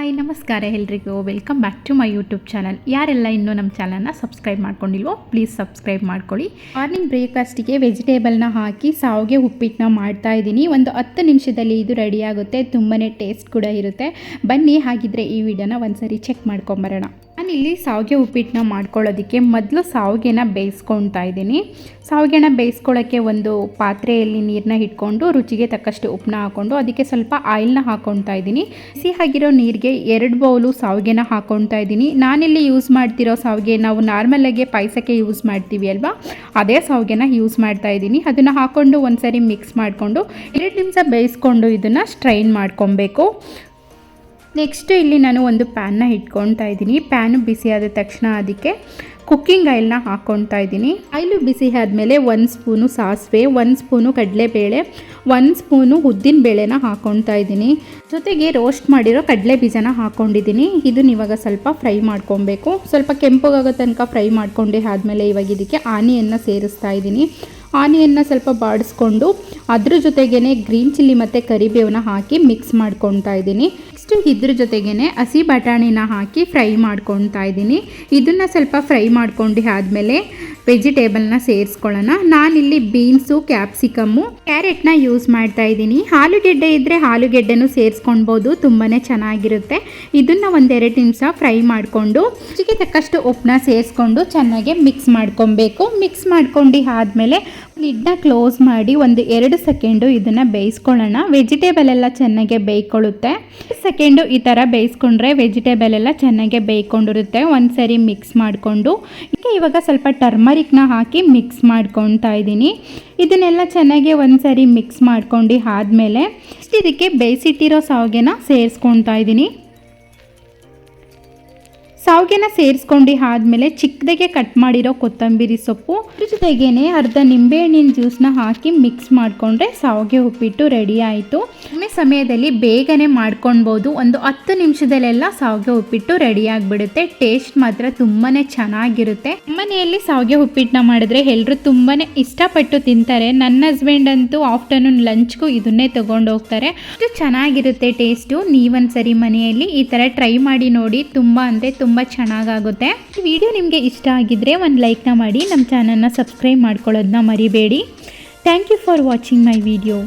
Hi ನಮಸ್ಕಾರ ಎಲ್ರಿಗೂ. Welcome back to my YouTube channel ಯಾರೆಲ್ಲ ಇನ್ನೂ ನಮ್ಮ ಚಾನಲ್ನ ಸಬ್ಸ್ಕ್ರೈಬ್ ಮಾಡ್ಕೊಂಡಿಲ್ವೋ ಪ್ಲೀಸ್ ಸಬ್ಸ್ಕ್ರೈಬ್ ಮಾಡ್ಕೊಳ್ಳಿ. ಮಾರ್ನಿಂಗ್ ಬ್ರೇಕ್ಫಾಸ್ಟಿಗೆ ವೆಜಿಟೇಬಲ್ನ ಹಾಕಿ ಸಾವಿಗೆ ಉಪ್ಪಿಟ್ಟನ್ನ ಮಾಡ್ತಾ ಇದ್ದೀನಿ. ಒಂದು ಹತ್ತು ನಿಮಿಷದಲ್ಲಿ ಇದು ರೆಡಿ ಆಗುತ್ತೆ. ತುಂಬಾ ಟೇಸ್ಟ್ ಕೂಡ ಇರುತ್ತೆ. ಬನ್ನಿ, ಹಾಗಿದ್ರೆ ಈ ವಿಡಿಯೋನ ಒಂದ್ಸರಿ ಚೆಕ್ ಮಾಡ್ಕೊಂಬರೋಣ. ನಾನಿಲ್ಲಿ ಸಾವಿಗೆ ಉಪ್ಪಿಟ್ಟನ್ನ ಮಾಡ್ಕೊಳ್ಳೋದಕ್ಕೆ ಮೊದಲು ಸಾವಿಗೆನ ಬೇಯಿಸ್ಕೊಳ್ತಾ ಇದ್ದೀನಿ. ಸಾವಿಗೆನ ಬೇಯಿಸ್ಕೊಳ್ಳೋಕ್ಕೆ ಒಂದು ಪಾತ್ರೆಯಲ್ಲಿ ನೀರನ್ನ ಇಟ್ಕೊಂಡು ರುಚಿಗೆ ತಕ್ಕಷ್ಟು ಉಪ್ಪನ್ನ ಹಾಕ್ಕೊಂಡು ಅದಕ್ಕೆ ಸ್ವಲ್ಪ ಆಯಿಲ್ನ ಹಾಕ್ಕೊಳ್ತಾ ಇದ್ದೀನಿ. ಆಗಿರೋ ನೀರಿಗೆ ಎರಡು ಬೌಲು ಸಾವಿಗೆನ ಹಾಕ್ಕೊಳ್ತಾ ಇದ್ದೀನಿ. ನಾನಿಲ್ಲಿ ಯೂಸ್ ಮಾಡ್ತಿರೋ ಸಾವಿಗೆ ನಾವು ನಾರ್ಮಲಾಗಿ ಪಾಯಸಕ್ಕೆ ಯೂಸ್ ಮಾಡ್ತೀವಿ ಅಲ್ವಾ? ಅದೇ ಸಾವಿಗೆನ ಯೂಸ್ ಮಾಡ್ತಾ ಇದ್ದೀನಿ. ಅದನ್ನು ಹಾಕ್ಕೊಂಡು ಒಂದ್ಸರಿ ಮಿಕ್ಸ್ ಮಾಡಿಕೊಂಡು ಎರಡು ನಿಮಿಷ ಬೇಯಿಸ್ಕೊಂಡು ಇದನ್ನು ಸ್ಟ್ರೈನ್ ಮಾಡ್ಕೊಬೇಕು. ನೆಕ್ಸ್ಟು ಇಲ್ಲಿ ನಾನು ಒಂದು ಪ್ಯಾನ್ನ ಇಟ್ಕೊಳ್ತಾ ಇದ್ದೀನಿ. ಪ್ಯಾನು ಆದ ತಕ್ಷಣ ಅದಕ್ಕೆ ಕುಕ್ಕಿಂಗ್ ಆಯಿಲ್ನ ಹಾಕ್ಕೊಳ್ತಾ ಇದ್ದೀನಿ. ಆಯಿಲು ಬಿಸಿ ಆದಮೇಲೆ ಒಂದು ಸ್ಪೂನು ಸಾಸಿವೆ, ಒಂದು ಸ್ಪೂನು ಕಡಲೆಬೇಳೆ, ಒಂದು ಸ್ಪೂನು ಉದ್ದಿನ ಬೇಳೆನ ಹಾಕ್ಕೊಳ್ತಾ ಇದ್ದೀನಿ. ಜೊತೆಗೆ ರೋಸ್ಟ್ ಮಾಡಿರೋ ಕಡಲೆ ಬೀಜನ ಹಾಕ್ಕೊಂಡಿದ್ದೀನಿ ಇದನ್ನ ಇವಾಗ ಸ್ವಲ್ಪ ಫ್ರೈ ಮಾಡ್ಕೊಬೇಕು ಸ್ವಲ್ಪ ಕೆಂಪಗಾಗೋ ತನಕ ಫ್ರೈ ಮಾಡ್ಕೊಂಡೆ ಆದಮೇಲೆ ಇವಾಗ ಇದಕ್ಕೆ ಆನಿಯನ್ನು ಸೇರಿಸ್ತಾ ಇದ್ದೀನಿ. ಆನಿಯನ್ನ ಸ್ವಲ್ಪ ಬಾಡಿಸ್ಕೊಂಡು ಅದ್ರ ಜೊತೆಗೇನೆ ಗ್ರೀನ್ ಚಿಲ್ಲಿ ಮತ್ತು ಕರಿಬೇವನ್ನ ಹಾಕಿ ಮಿಕ್ಸ್ ಮಾಡ್ಕೊತಾ ಇದ್ದೀನಿ. ನೆಕ್ಸ್ಟ್ ಇದ್ರ ಜೊತೆಗೇನೆ ಹಸಿ ಬಟಾಣಿನ ಹಾಕಿ ಫ್ರೈ ಮಾಡ್ಕೊತಾ ಇದ್ದೀನಿ. ಇದನ್ನು ಸ್ವಲ್ಪ ಫ್ರೈ ಮಾಡ್ಕೊಂಡು ಆದಮೇಲೆ ವೆಜಿಟೇಬಲ್ನ ಸೇರಿಸ್ಕೊಳ್ಳೋಣ. ನಾನಿಲ್ಲಿ ಬೀನ್ಸು, ಕ್ಯಾಪ್ಸಿಕಮ್ಮು, ಕ್ಯಾರೆಟ್ನ ಯೂಸ್ ಮಾಡ್ತಾ ಇದ್ದೀನಿ. ಆಲೂಗೆಡ್ಡೆ ಇದ್ದರೆ ಆಲೂಗೆಡ್ಡೆನೂ ಸೇರಿಸ್ಕೊಳ್ಬೋದು ತುಂಬಾ ಚೆನ್ನಾಗಿರುತ್ತೆ. ಇದನ್ನು ಒಂದೆರಡು ನಿಮಿಷ ಫ್ರೈ ಮಾಡಿಕೊಂಡು, ರುಚಿಗೆ ತಕ್ಕಷ್ಟು ಉಪ್ಪನ್ನ ಸೇರಿಸ್ಕೊಂಡು ಚೆನ್ನಾಗಿ ಮಿಕ್ಸ್ ಮಾಡ್ಕೊಬೇಕು. ಮಿಕ್ಸ್ ಮಾಡ್ಕೊಂಡು ಆದಮೇಲೆ ಲಿಡ್ನ ಕ್ಲೋಸ್ ಮಾಡಿ ಒಂದು ಎರಡು ಸೆಕೆಂಡು ಇದನ್ನು ಬೇಯಿಸ್ಕೊಳ್ಳೋಣ. ವೆಜಿಟೇಬಲ್ ಎಲ್ಲ ಚೆನ್ನಾಗೆ ಬೇಯ್ಕೊಳ್ಳುತ್ತೆ. ಸೆಕೆಂಡು ಈ ಥರ ಬೇಯಿಸ್ಕೊಂಡ್ರೆ ವೆಜಿಟೇಬಲ್ ಎಲ್ಲ ಚೆನ್ನಾಗೆ ಬೇಯ್ಕೊಂಡಿರುತ್ತೆ. ಒಂದು ಸರಿ ಮಿಕ್ಸ್ ಮಾಡಿಕೊಂಡು. ಈಗ ಇವಾಗ ಸ್ವಲ್ಪ ಟರ್ಮರಿಕ್ನ ಹಾಕಿ ಮಿಕ್ಸ್ ಮಾಡ್ಕೊತಾ ಇದ್ದೀನಿ. ಇದನ್ನೆಲ್ಲ ಚೆನ್ನಾಗಿ ಒಂದು ಸರಿ ಮಿಕ್ಸ್ ಮಾಡ್ಕೊಂಡು ಆದಮೇಲೆ, ಇದಕ್ಕೆ ಬೇಯಿಸಿಟ್ಟಿರೋ ಸಾವಿಗೆನ ಸೇರಿಸ್ಕೊತಾ ಇದ್ದೀನಿ. ಸಾವಿಗೆನ ಸೇರಿಸ್ಕೊಂಡು ಆದಮೇಲೆ ಚಿಕ್ಕದಾಗೆ ಕಟ್ ಮಾಡಿರೋ ಕೊತ್ತಂಬರಿ ಸೊಪ್ಪು. ಅದ್ರ ಜೊತೆಗೇನೆ ಅರ್ಧ ನಿಂಬೆಹಣ್ಣಿನ ಜ್ಯೂಸ್ನ ಹಾಕಿ ಮಿಕ್ಸ್ ಮಾಡಿಕೊಂಡ್ರೆ ಶಾವಿಗೆ ಉಪ್ಪಿಟ್ಟು ರೆಡಿ ಆಯಿತು. ಕಡಿಮೆ ಸಮಯದಲ್ಲಿ ಬೇಗನೆ ಮಾಡ್ಕೊಳ್ಬೋದು. ಒಂದು ಹತ್ತು ನಿಮಿಷದಲ್ಲೆಲ್ಲ ಶಾವಿಗೆ ಉಪ್ಪಿಟ್ಟು ರೆಡಿ ಆಗಿಬಿಡುತ್ತೆ. ಟೇಸ್ಟ್ ಮಾತ್ರ ತುಂಬಾ ಚೆನ್ನಾಗಿರುತ್ತೆ. ಮನೆಯಲ್ಲಿ ಶಾವಿಗೆ ಉಪ್ಪಿಟ್ಟನ್ನ ಮಾಡಿದ್ರೆ ಎಲ್ಲರೂ ತುಂಬಾ ಇಷ್ಟಪಟ್ಟು ತಿಂತಾರೆ. ನನ್ನ ಹಸ್ಬೆಂಡ್ ಅಂತೂ ಆಫ್ಟರ್ನೂನ್ ಲಂಚ್ಗೂ ಇದನ್ನೇ ತೊಗೊಂಡು ಹೋಗ್ತಾರೆ ಚೆನ್ನಾಗಿರುತ್ತೆ ಟೇಸ್ಟು ನೀವೊಂದ್ಸರಿ ಮನೆಯಲ್ಲಿ ಈ ಥರ ಟ್ರೈ ಮಾಡಿ ನೋಡಿ. ತುಂಬ ಅಂದರೆ ತುಂಬ ಚೆನ್ನಾಗಾಗುತ್ತೆ. ಈ ವಿಡಿಯೋ ನಿಮಗೆ ಇಷ್ಟ ಆಗಿದ್ದರೆ ಒಂದು ಲೈಕ್ನ ಮಾಡಿ ನಮ್ಮ ಚಾನಲ್ನ ಸಬ್ಸ್ಕ್ರೈಬ್ ಮಾಡ್ಕೊಳ್ಳೋದನ್ನ ಮರಿಬೇಡಿ. Thank you for watching my video